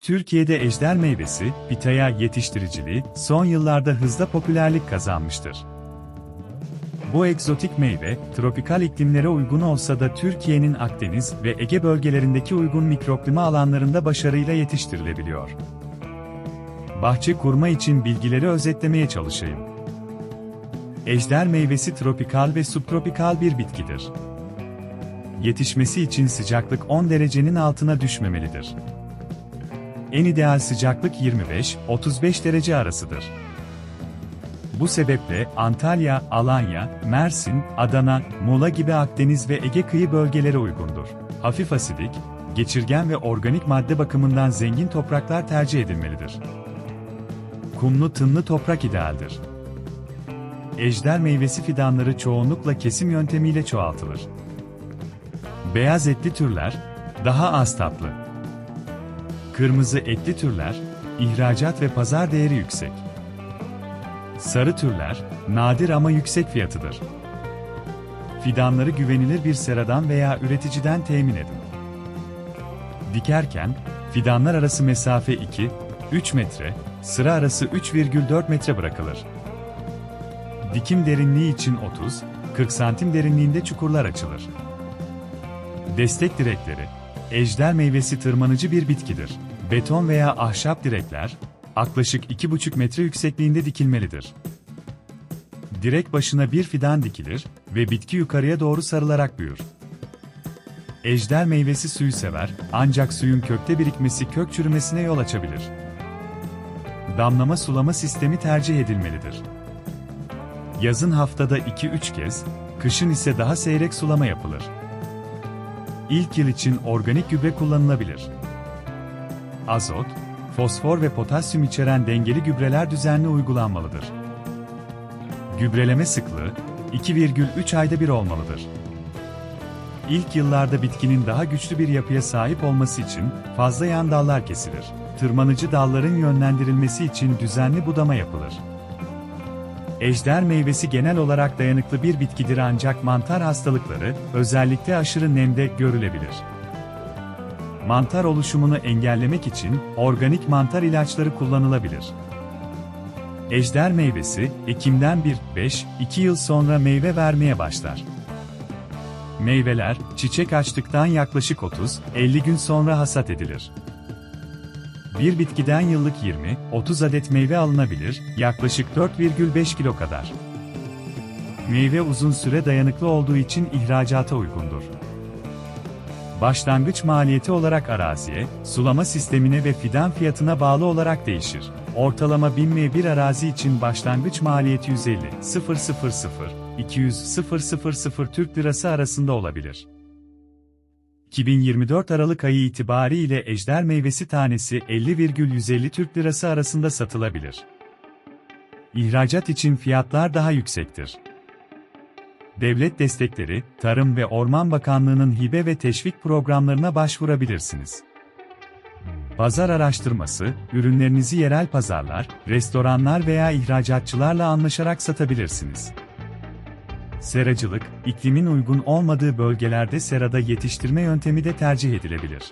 Türkiye'de ejder meyvesi, pitaya yetiştiriciliği son yıllarda hızla popülerlik kazanmıştır. Bu egzotik meyve, tropikal iklimlere uygun olsa da Türkiye'nin Akdeniz ve Ege bölgelerindeki uygun mikroklima alanlarında başarıyla yetiştirilebiliyor. Bahçe kurma için bilgileri özetlemeye çalışayım. Ejder meyvesi tropikal ve subtropikal bir bitkidir. Yetişmesi için sıcaklık 10 derecenin altına düşmemelidir. En ideal sıcaklık 25-35 derece arasıdır. Bu sebeple Antalya, Alanya, Mersin, Adana, Muğla gibi Akdeniz ve Ege kıyı bölgeleri uygundur. Hafif asidik, geçirgen ve organik madde bakımından zengin topraklar tercih edilmelidir. Kumlu tınlı toprak idealdir. Ejder meyvesi fidanları çoğunlukla kesim yöntemiyle çoğaltılır. Beyaz etli türler, daha az tatlı. Kırmızı etli türler, ihracat ve pazar değeri yüksek. Sarı türler, nadir ama yüksek fiyatıdır. Fidanları güvenilir bir seradan veya üreticiden temin edin. Dikerken, fidanlar arası mesafe 2-3 metre, sıra arası 3,4 metre bırakılır. Dikim derinliği için 30-40 santim derinliğinde çukurlar açılır. Destek direkleri, ejder meyvesi tırmanıcı bir bitkidir. Beton veya ahşap direkler, yaklaşık 2,5 metre yüksekliğinde dikilmelidir. Direk başına bir fidan dikilir ve bitki yukarıya doğru sarılarak büyür. Ejder meyvesi suyu sever, ancak suyun kökte birikmesi kök çürümesine yol açabilir. Damlama sulama sistemi tercih edilmelidir. Yazın haftada 2-3 kez, kışın ise daha seyrek sulama yapılır. İlk yıl için organik gübre kullanılabilir. Azot, fosfor ve potasyum içeren dengeli gübreler düzenli uygulanmalıdır. Gübreleme sıklığı 2,3 ayda bir olmalıdır. İlk yıllarda bitkinin daha güçlü bir yapıya sahip olması için fazla yan dallar kesilir. Tırmanıcı dalların yönlendirilmesi için düzenli budama yapılır. Ejder meyvesi genel olarak dayanıklı bir bitkidir ancak mantar hastalıkları, özellikle aşırı nemde görülebilir. Mantar oluşumunu engellemek için organik mantar ilaçları kullanılabilir. Ejder meyvesi, Ekim'den 1-5-2 yıl sonra meyve vermeye başlar. Meyveler, çiçek açtıktan yaklaşık 30-50 gün sonra hasat edilir. Bir bitkiden yıllık 20-30 adet meyve alınabilir, yaklaşık 4,5 kilo kadar. Meyve uzun süre dayanıklı olduğu için ihracata uygundur. Başlangıç maliyeti olarak araziye, sulama sistemine ve fidan fiyatına bağlı olarak değişir. Ortalama 1000 m bir arazi için başlangıç maliyeti 150 000 200 000 Türk Lirası arasında olabilir. 2024 Aralık ayı itibariyle ejder meyvesi tanesi 50,150 Türk Lirası arasında satılabilir. İhracat için fiyatlar daha yüksektir. Devlet destekleri, Tarım ve Orman Bakanlığı'nın hibe ve teşvik programlarına başvurabilirsiniz. Pazar araştırması, ürünlerinizi yerel pazarlar, restoranlar veya ihracatçılarla anlaşarak satabilirsiniz. Seracılık, iklimin uygun olmadığı bölgelerde serada yetiştirme yöntemi de tercih edilebilir.